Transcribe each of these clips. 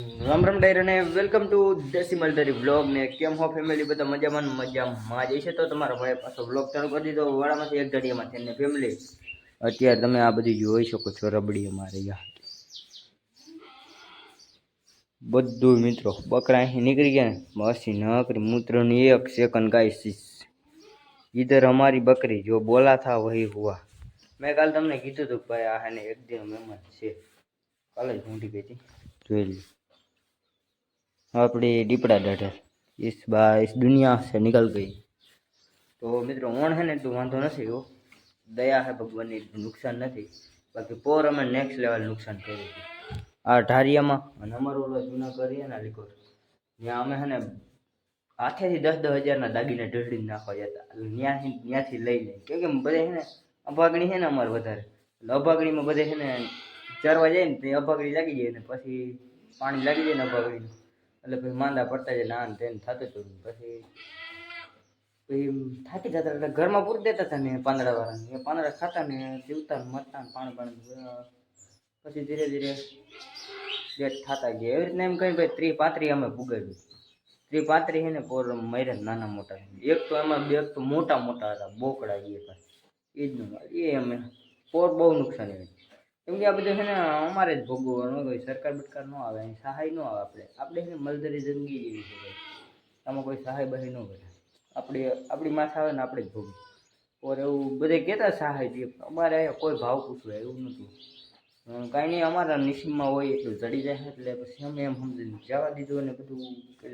રામ રામ ડાયર અને welcome to ડેસિમલ ડરી વ્લોગ ને કેમ હો ફેમિલી બધા મજામાં ને મજામાં જઈ છે તો તમારો ભાઈ પાછો વ્લોગ ચાલુ કરી દીધો. વાળામાંથી એક ઘડિયામાંથી અને ફેમિલી અત્યારે તમે આ બધી જોઈ શકો છો રબડી અમારે યા બધું મિત્રો, બકરા અહીં નીકળી ગયા ને. બસી નકરી, મૂત્રની એક સેકન્ડ ગાઈસીસ ઇધર અમારી બકરી જો બોલા થા વહી હુઆ. મેં કાલ તમને કીધું હતું કે ભાઈ આ હે ને એક દિન મહેમાન છે. કાલે જ ઊંધી ગઈ હતી. જોઈ લી આપણી દીપડા દાઢે. ઈસ બા, ઈસ દુનિયા સે નિકલ ગઈ. તો મિત્રો, ઓણ છે ને, તું વાંધો નથી એવો દયા હે ભગવાનની નુકસાન નથી. બાકી પોર અમે નેક્સ્ટ લેવલ નુકસાન કર્યું હતું આ ઢારિયામાં, અને અમારો ઓલો જૂના કરીએ ને લીકોર. ત્યાં અમે છે ને આઠેથી દસ દસ હજારના દાગીને ઢળડી નાખવા જતા ત્યાંથી ત્યાંથી લઈને કેમ કે બધે છે ને, અભાગણી છે ને અમારે વધારે. એટલે અભાગણીમાં બધે છે ને, ચરવા જાય ને, તે અભાગણી લાગી જાય ને, પછી પાણી લાગી જાય ને અભાગણીનું એટલે પછી માંદા પડતા જાય ના ને તેને થતું હતું પછી પછી થાકી જતા એટલે ઘરમાં પૂરી દેતા હતા ને પાંદડા વાળાને. એ પાંદડા ખાતા ને જીવતા ને મરતા પાણી પાણી. પછી ધીરે ધીરે ડેથ થતા ગયા. એવી રીતના એમ કહી ભાઈ ત્રી પાત્રી અમે પુગાવ્યું ત્રી પાત્રી છે ને પોર મર્યા નાના મોટા એક તો એમાં બે તો મોટા મોટા હતા, બોકડા એ પણ એ જ એ અમે, પોર બહુ નુકસાન એવી. કેમ કે આ બધું છે ને, અમારે જ ભોગવવાનું કોઈ સરકાર બટકાર ન આવે, અહીં સહાય ન આવે આપણે. આપણે છે ને મલદરી જિંદગી જેવી છે આમાં કોઈ સહાય બહાય ન કરે. આપણી આપણી માથે આવે ને આપણે જ ભોગવું ઓર એવું બધે કહેતા સહાય દે અમારે અહીંયા કોઈ ભાવ પૂછવા એવું નહોતું કાંઈ નહીં, અમારા નિસીમમાં હોય, એટલું ચડી જાય એટલે પછી અમે એમ સમજીને જવા દીધું અને બધું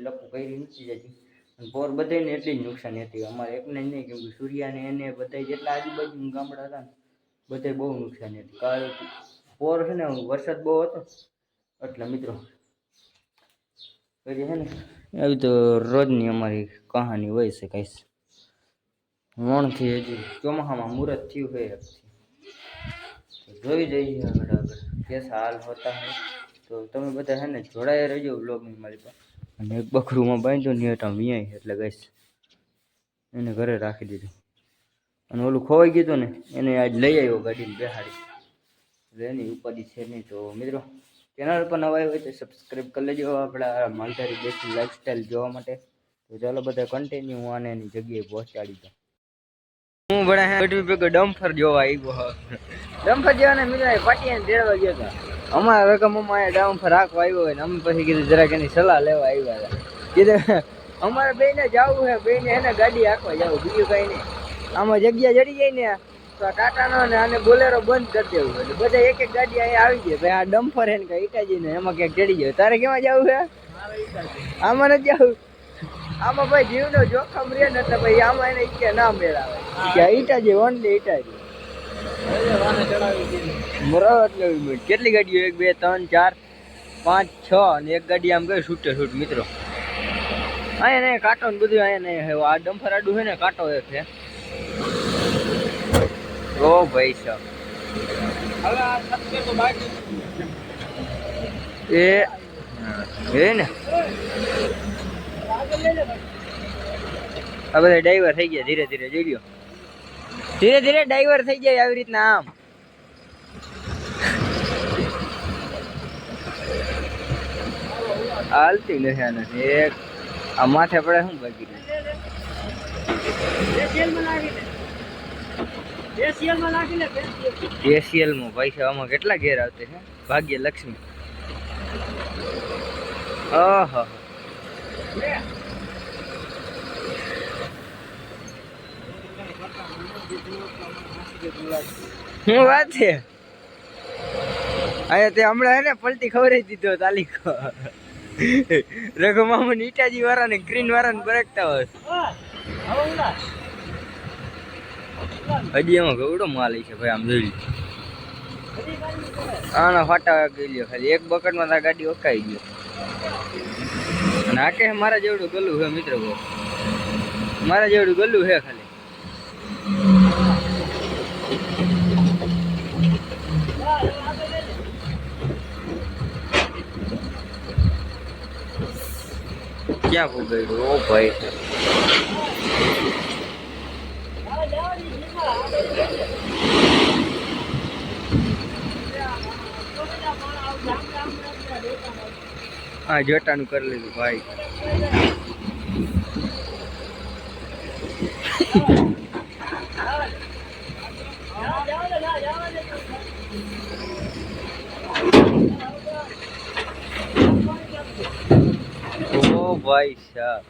લખું કરી નથી જતી અને પોર બધાને એટલી જ નુકસાની હતી. અમારે એકને જ નહીં, કેમ કે સૂર્યાને એને બધા જેટલા આજુબાજુ ગામડા હતા ને બધે બહુ નુકસાની હતી. કાલ પોર છે ને, વરસાદ બહુ હતો. એટલે મિત્રો પછી છે ને એવી તો રોજની અમારી કહાની હોય છે કહીશ વણથી હજી ચોમાસામાં મુહૂર્ત થયું હોય જોઈ જઈએ આગળ કેસા હાલ હોતા હોય. તો તમે બધા છે ને, જોડાયા રહેજો બ્લોગની મારી પાસે અને એક બકરુમાં બાંધ્યો ને હેઠા વિયાય એટલે ગઈશ એને ઘરે રાખી દીધું. અને ઓલું ખોવાઈ ગયું હતું ને, એને આજ લઈ આવ્યો ગાડીને બેહાડી. એટલે એની ઉપાધિ છે નહીં તો, મિત્રો ચેનલ પર નવા હોય તો સબસ્ક્રાઈબ કરી લેજો. આપણા માલધારી દેશની લાઈફસ્ટાઈલ જોવા માટે. તો ચાલો બધા કન્ટિન્યુ હું આને એની જગ્યાએ પહોંચાડી દઉં. હું બડા બેઠી ભેગો ડમ્ફર જોવા આવ્યો ડમ્ફર જેવા ને મિત્રો પાટિયાને તેડવા ગયો હતા અમારા અમારે અહીંયા ડમ્ફર રાખવા આવ્યો હોય ને, અમે પછી કીધું જરાક એની સલાહ લેવા આવ્યા હતા. કીધું, અમારે બેને જવું છે બેને એને ગાડી રાખવા જવું, બીજું કઈ નહીં. આમાં જગ્યા જડી જાય ને તો આ ટાટાનો ને આને બોલેરો બંધ કરી દેવું એટલે બધા એક એક ગાડી અહીંયા આવી જાય. ભાઈ આ ડમ્ફર હે ને કઈ ઈટાજી ને એમાં ક્યાંક ચડી જાય. તારે કેમાં જવું છે આમાં નથી જવું. આમાં ભાઈ જીવનો જોખમ રહે ને એટલે ભાઈ આમાં એને ઈકે ના મેળાવે. કે ઈટાજી ઓનલી ઈટાજી. બરાબર એટલે કેટલી ગાડીઓ? એક બે ત્રણ ચાર પાંચ છ અને એક ગાડી આમ ગઈ છૂટે છૂટ મિત્રો. અહીંયા નહીં કાંટો ને બધું અહીંયા નહીં આ ડમ્ફર આડું છે ને કાંટો એક છે ઓ ભાઈ સાહેબ. એ ને. આ બધા ડાઈવર થઈ ગયા ધીરે ધીરે જોઈ લ્યો. ધીરે ધીરે ડાઈવર થઈ જાય આવી રીતના આમ. હાલતી નથી આને. એક આ માથે પડે શું બાકી એસીએલમાં પૈસા આમાં કેટલા ઘેર આવતે છે? ભાગ્ય લક્ષ્મી ઓહો. શું વાત છે? અહીંયા તે હમણાં એને પલટી ખવડાવી દીધો તાલીકો. રઘુમામા નીટાજી વાળા ને ગ્રીન વાળા ને બરકતા હોય હજી એમાં ગવડો માલ છે ભાઈ, આમ જોઈ. આના ફાટા ગઈ લ્યો ખાલી. એક બકટમાં તાર ગાડી ઓકાઈ ગયો અને આ કે મારા જેવડું ગલું છે મિત્ર બહુ મારા જેવડું ગલું છે ખાલી. ક્યાં ફૂગાયું ઓ ભાઈ. હા જોટાનું કરી લીધું ભાઈ ઓ ભાઈ સાહેબ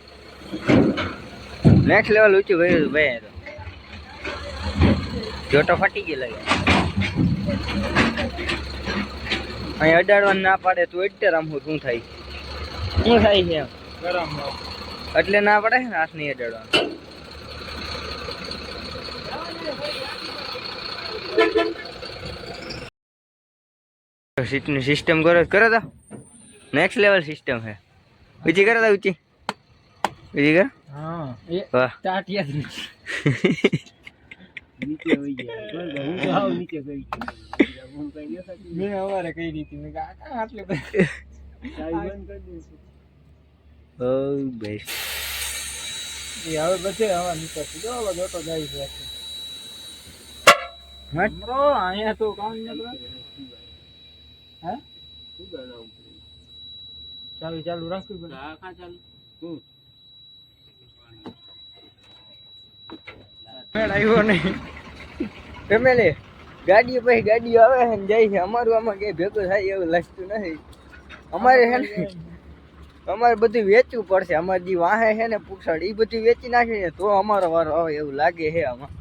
નેક્સ્ટ લેવલ ઊંચું ગયું ભાઈ. જોટો ફાટી ગયો લાગે અહીં અડાડવા ના પાડે તો એટલે આમ શું થાય? શું થાય છે એમ? એટલે ના પડે ને હાથ નહીં અડાડવા સીટની સિસ્ટમ કરો તો કરો તો. નેક્સ્ટ લેવલ સિસ્ટમ છે. ઊંચી કરો તો ઊંચી. ઊંચી કરો. હા વાહ. નથી. નીચે હોઈ ગયા. હું તો હાવ નીચે ગઈ મેં સવારે કઈ રીતે મેં કીધું, આ કાં આટલે હવે બધે હવા નીકળશે. જો હવે જોતો જાય છે અહીંયા તો કામ હે? ચાલુ ચાલુ રાખવી પડે. મેળ આવ્યો નહીં. ફેમિલી ગાડીઓ પછી ગાડીઓ આવે છે ને જાય છે. અમારું આમાં કઈ ભેગું થાય એવું લાગતું નથી. અમારે છે ને અમારે બધું વેચવું પડશે. અમારે જે વાહે છે ને પૂછડ એ બધું વેચી નાખીને તો અમારો વારો આવે એવું લાગે છે આમાં.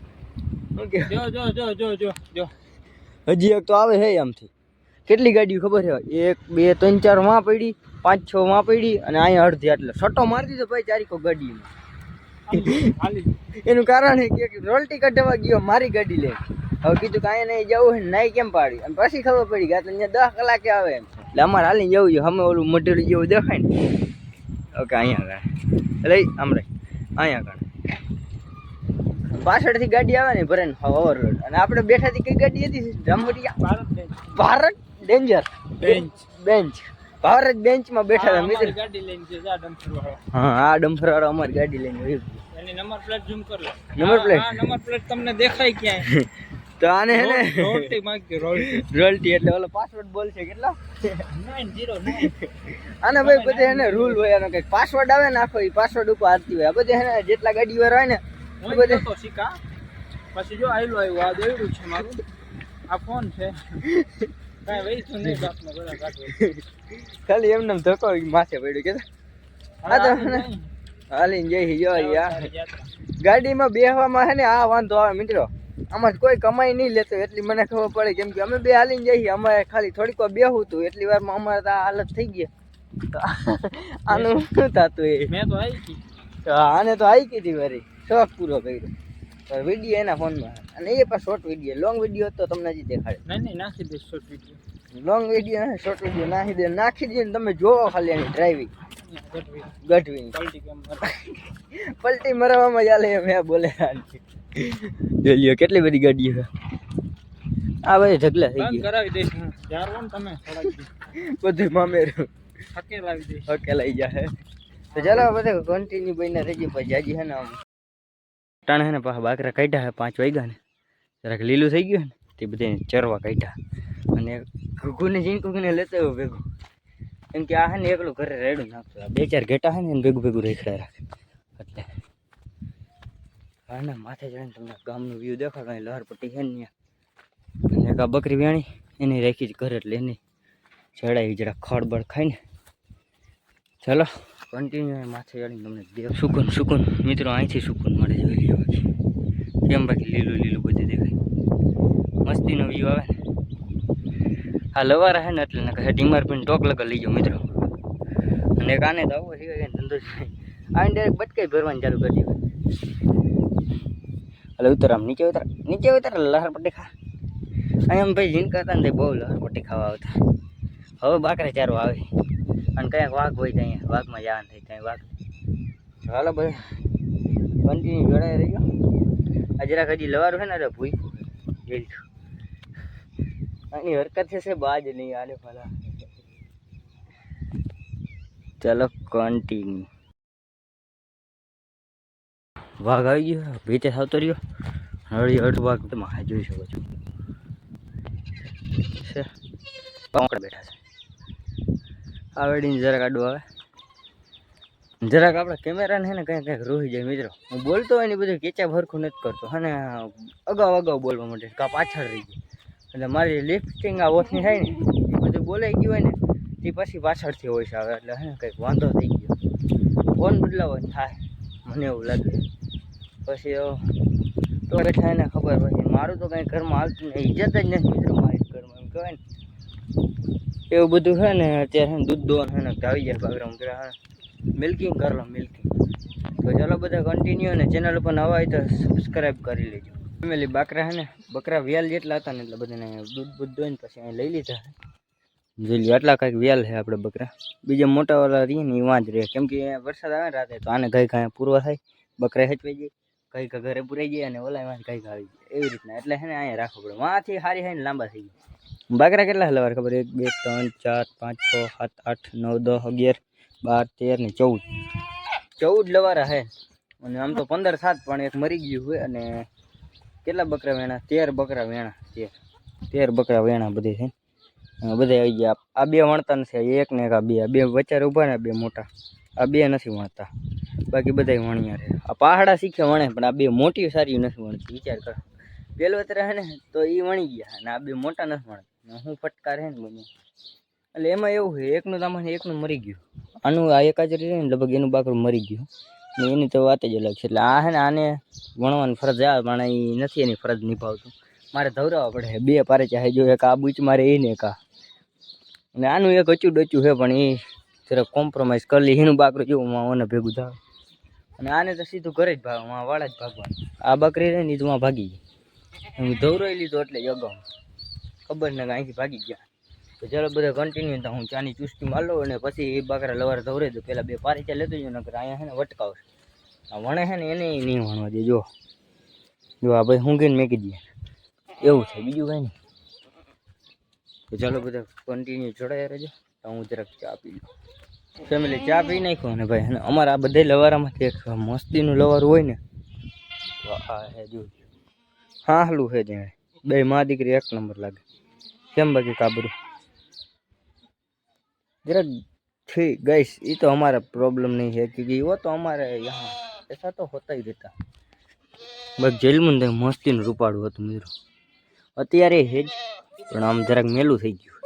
જો જો જો જો જો જો. હજી એક તો આવે છે આમથી. કેટલી ગાડીઓ ખબર છે? એક બે ત્રણ ચારમાં પડી પાંચ છ માં પડી અને અહીંયા અડધી. એટલે સટ્ટો મારી દીધો ભાઈ ચારીકો ગાડીમાં. એનું કારણ એ કે રોલટી કઢાવવા ગયો મારી ગાડી લઈ હવે કીધું કાંઈ નહીં જવું છે નહીં કેમ પાડી? અને પછી ખબર પડી કે અહીંયા દસ કલાકે આવે એમ. એટલે અમારે હાલી જવું જોઈએ અમે ઓલું મટીરિયલ જેવું દેખાય ને. ઓકે અહીંયા આગળ લઈ આમ અહીંયા આગળ. પાછળથી ગાડી આવે ને ભરે ઓવરલોડ અને આપણે બેઠાથી કઈ ગાડી હતી? રામવટિયા Bharat danger bench bench Bharat બેન્ચમાં બેઠા હતા મિત્ર. ગાડી લઈને હા આ ડમ્ફર વાળો અમારી ગાડી લઈને. એની નંબર પ્લેટ ઝૂમ કર લો. Number plate? હા નંબર પ્લેટ તમને દેખાય ક્યાંય. તો આને હે ને? રોલટી માંગી રોલટી. રોયલ્ટી એટલે ઓલો પાસવર્ડ બોલ છે કેટલા? 909 આને ભાઈ બધે એને રૂલ હોય આનો કંઈક પાસવર્ડ આવે ને આખો એ પાસવર્ડ ઉપર આરતી હોય. આ બધે હે ને જેટલા ગાડી વાળા હોય ને એ બધે તો શીખા. પછી જો આયલું આવ્યું આ દેવડું છે મારું. આ ફોન છે. કાંઈ વૈતું નહીં બાપનો બધા કાઢો. ખાલી એમને એમ ધક્કો માથે પડ્યો કે આ તો હે ને હાલીને જઈ જો યાર. ગાડીમાં બેસવામાં હે ને આ વાંધો આવે મિત્રો. આમાં કોઈ કમાઈ નહીં લેતો એટલી મને ખબર પડે. કેમ કે અમે બે હાલીને જઈએ અમારે ખાલી થોડીક વાર બેહું હતું. એટલી વારમાં અમારે તો આ હાલત થઈ ગઈ. આનું શું થતું એ? મેં તો આવી આને તો આવી કીધી વરી. શોખ પૂરો કર્યો. પણ વીડિયો એના ફોનમાં. અને એ પણ શોર્ટ વીડિયો. લોંગ વીડિયો તો તમને હજી દેખાડે. નહીં નહીં નાખી દે short video. Long video short video. નાખી દે નાખી દે ને તમે જોવો ખાલી એની ડ્રાઇવિંગ ગઢવી પલટી મરવામાં ચાલે એમ હે બોલે જોઈ કેટલી બધી ગાડીઓ આ ભાઈ ઢગલા થઈ બંધ ગયા. કરાવી દઈશ હું. જારો ને તમે થોડાક મામેર. હકે લાવી દઈશ. હકે લઈ જાય તો ચાલો બધા કન્ટિન્યુ બહીને થઈ ગયું. પછી જાજી હે ને આમ. ટાણે હે ને પાછા બાકરા કાઢ્યા હે પાંચ વાગ્યા ને. જરાક લીલું થઈ ગયું ને તે બધાને ચરવા કાઢ્યા. અને ઘૂઘુને જીનકુને લેતા લેતો ભેગું. કેમ કે આ હે ને એકલું ઘરે રેડું નાખતો આ બે ચાર ઘેટા હે ને એને ભેગું ભેગું રેખડા રાખે. એટલે હા માથે જઈને તમને ગામનું વ્યૂ દેખાય, કાંઈ લહર પટ્ટી હે ને અને એક આ બકરી વ્યાણી એની રાખી જ ઘરે એટલે એની ચડાવી જરા ખડબડ ખાય ને ચાલો કન્ટિન્યુ માથે ચડીને તમને દેવ સુકૂન સુકૂન. મિત્રો, અહીંથી સુકૂન મળે જોઈ લ્યો કેમ બાકી લીલું લીલું બધું દેખાય? મસ્તીનો વ્યૂ આવે ને આ લવારા હે ને એટલે કહે ડીમાર પીને ટોક લગા લઈ જાઓ મિત્રો. અને કાને તો આવો શીખે ધંધો છે. આને ડાયરેક્ટ બટકાઈ ભરવાની ચાલુ કરી દીધી. હાલે, ઉતર નીચે ઉતર નીચે ઉતર, લહર પટ્ટી ખા. અહીંયા આમ ભાઈ જીનકા હતા ને બહુ લહર પટ્ટી ખાવા આવતા. હવે બાકરે ચારો આવે. અને ક્યાંક વાઘ હોય ત્યાં, વાઘમાં જવાનું થાય ત્યાં વાઘ. હાલો ભાઈ કન્ટિન્યુ જોડાઈ રહ્યો આ જરાક હજી લવારું છે ને અરે ભૂખ્યું. જેલ આની હરકત છે બાજ નહીં, આને ભલા. ચાલો કન્ટિન્યુ વાઘ આવી ગયો ભીતે થતો રહ્યો. હળી અઢ વાઘ તમે હા જોઈ શકો છો. પાંકડ બેઠા છે. આવડીને જરાક આડું આવે. જરાક આપણે કેમેરાને છે ને કંઈક કંઈક રોહી જાય મિત્રો. હું બોલતો હોય ને બધું કેચા ભરખું નથી કરતો. અને અગાઉ અગાઉ બોલવા માટે કા પાછળ રહી જાય એટલે મારી લિફ્ટિંગ આ ઓછની થાય ને, એ બધું બોલાઈ ગયું હોય ને, તે પછી પાછળથી હોય છે આવે એટલે હે કંઈક વાંધો થઈ ગયો. ફોન બદલાવો થાય, મને એવું લાગે. પછી તો બેઠા એને ખબર પછી, મારું તો કંઈ ઘરમાં આવતું નહીં ઇજ્જત જ નથી મિત્રો મારી ઘરમાં, એમ કહેવાય ને. એવું બધું છે ને, અત્યારે દૂધ દોવાનું છે ને આવી જાય બાગરામ કર્યા મિલ્કિંગ કરી લો મિલ્કિંગ તો ચાલો બધા કન્ટિન્યુ અને ચેનલ ઉપર નવા હોય તો સબસ્ક્રાઈબ કરી લેજો. ફેમિલી બાકરા છે ને, બકરા વ્યાલ જેટલા હતા ને એટલે બધાને દૂધ બૂધ દોઈને પછી અહીં લઈ લીધા જોઈ લ્યો, આટલા કાંઈક વ્યાલ છે આપણે બકરા. બીજા મોટાવાળા રહીએ ને એ વાં રહે. કેમ કે વરસાદ આવે ને રાતે, તો આને ગઈ ઘાય પૂરવા થાય. બકરા હેચવાઈ જાય કઈ ઘરે પુરાઈ જાય અને ઓલા એમાં કઈ આવી જાય. એવી રીતના. એટલે છે ને અહીંયા રાખવું પડે. વાંથી હારી હારી લાંબા થઈ ગયા બાકરા કેટલા હલવાર ખબર? એક, બે, ત્રણ, ચાર, પાંચ, છ, સાત, આઠ, નવ, દસ, અગિયાર, બાર, તેર ને ચૌદ. ચૌદ લવારા હે. અને આમ તો પંદર, સાત, પણ એક મરી ગયું હોય અને કેટલા બકરા વેણા? તેર બકરા વેણા, તેર. તેર બકરા વેણા બધી છે બધા આવી ગયા. આ બે વણતા નથી એક ને એક, આ બે. બે વચાર ઊભા ને બે મોટા. આ બે નથી વણતા. બાકી બધા વણ્યા રહે આ પહાડા શીખે વણે, પણ આ બે મોટી સારી નથી વણતી. વિચાર કરો. પેલો અત્યારે હે ને, તો એ વણી ગયા અને આ બે મોટા નથી વણતા. હું ફટકાર હે ને બને. એટલે એમાં એવું છે, એકનું તમારે એકનું મરી ગયું. આનું આ એક હાજર લગભગ એનું બાકરું મરી ગયું. એની તો વાત જ અલગ છે. એટલે આ હે ને આને વણવાની ફરજ આવે પણ એ નથી એની ફરજ નિભાવતું. મારે ધવરાવવા પડે બે પારે ચાહે જો, એક આ બૂચ મારે એ ને એક આ. અને આનું એક અચું ડચું છે પણ એ જરાક કોમ્પ્રોમાઇઝ કરી લઈ એનું બાકરું જેવું ઓને ભેગું થાય અને આને તો સીધું ઘરે જ ભાગ વાળા જ ભાગવાનું. આ બકરી રહે ને તો ભાગી ગઈ. હું ધવરાઈ લીધો એટલે અગાઉ. ખબર ને અહીંથી ભાગી ગયા. તો ચાલો બધા કન્ટિન્યુ તો હું ચાની ચુસ્કી માર લઉં અને પછી એ બકરા લવારે ધવરાઈ દઉં પહેલાં બે પારીચા લેતો જ નકર અહીંયા છે ને વટકાવશે આ વણે છે ને એને નહીં વણવા દે, જો. જો આ ભાઈ ઊંઘીને મેકી દઈએ એવું છે, બીજું કાંઈ નહીં. તો ચાલો બધા કન્ટિન્યુ જોડાયા રહેજો. તો હું જરાક ચા પી લઉં. ફેમિલી ચા પી નાખો ને ભાઈ, અને અમારા આ બધા લવારામાંથી એક મસ્તીનું લવારું હોય ને, તો આ હે જો. હા હાલું છે ત્યાં. બે મા દીકરી, એક નંબર લાગે. કેમ બાકી કાબરું? જરાક ठीक गैस ये तो हमारा प्रॉब्लम नहीं है क्योंकि वो तो हमारे यहाँ ऐसा तो होता ही रहता બસ જેલમાં ને મસ્તીનું રૂપાળું હતું મિત્રો અત્યારે હે જ પણ આમ જરાક મેલું થઈ ગયું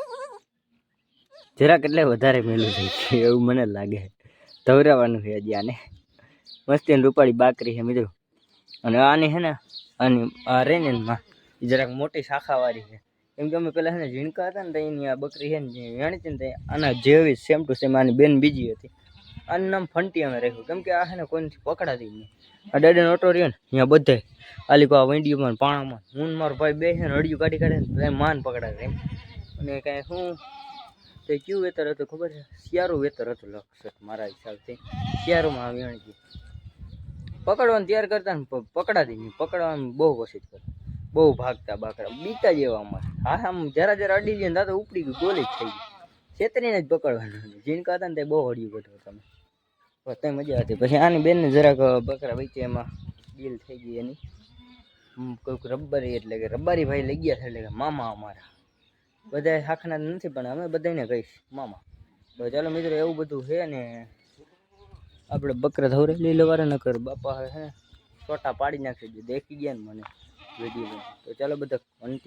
જરાક એટલે વધારે મેલું થઈ ગયું એવું મને લાગે ધવરાવાનું છે હજી આને મસ્તીનું રૂપાળી બાકરી છે મિત્રો અને આની છે ને આની આ રેનેનમાં એ જરાક મોટી શાખાવાળી છે કેમ કે અમે પહેલાં છે ને ઝીણકા હતા ને ત્યાં આ બકરી છે ને વેણી ને તો આના જેવી સેમ ટુ સેમ આની બેન બીજી હતી. આનું નામ ફંટી અમે રાખ્યું. કેમ કે આ છે ને કોઈથી પકડાતી જ નહીં. આ ડેડન ઓટો રહ્યો ને, અહીંયા બધે. આલી આ વંડીઓમાં પાણામાં હું મારો ભાઈ બે છે ને અડિયું કાઢી કાઢે ને ત્યાં માન પકડાવે એમ. અને કાંઈ શું? તે કયું વેતર હતું ખબર છે? શિયાળું વેતર હતું લક્ષ મારા હિસાબથી. શિયાળુમાં આ વેણી ગયું પકડવાનું તૈયાર કરતા ને પકડાતી નહીં. પકડવાનું બહુ કોશિશ કરે બહુ ભાગતા બાકરા બીતા જેવા અમારે. હા, આમ જરા જરા અડી જાય ને તો ઉપડી ગયું, ગોલી થઈ ગઈ. છેતરીને જ પકડવાનું જીનકા હતા ને તે બહુ હળિયું બધું તમે. તો મજા હતી પછી આની બેનને જરાક બકરા વેચી એમાં ડીલ થઈ ગઈ એની. કોઈક રબ્બારી એટલે કે રબ્બારી ભાઈ લઈ ગયા છે એટલે કે મામા અમારા. બધા હાખના નથી, પણ અમે બધાને કહીશ, મામા. તો ચાલો મિત્રો, એવું બધું છે ને, આપણે બકરા ધવરેલી લવારે ન કર બાપા હે ને છોટા પાડી નાખી દે દેખી ગયા ને મને. વીડિયો તો ચાલો બધા કંટી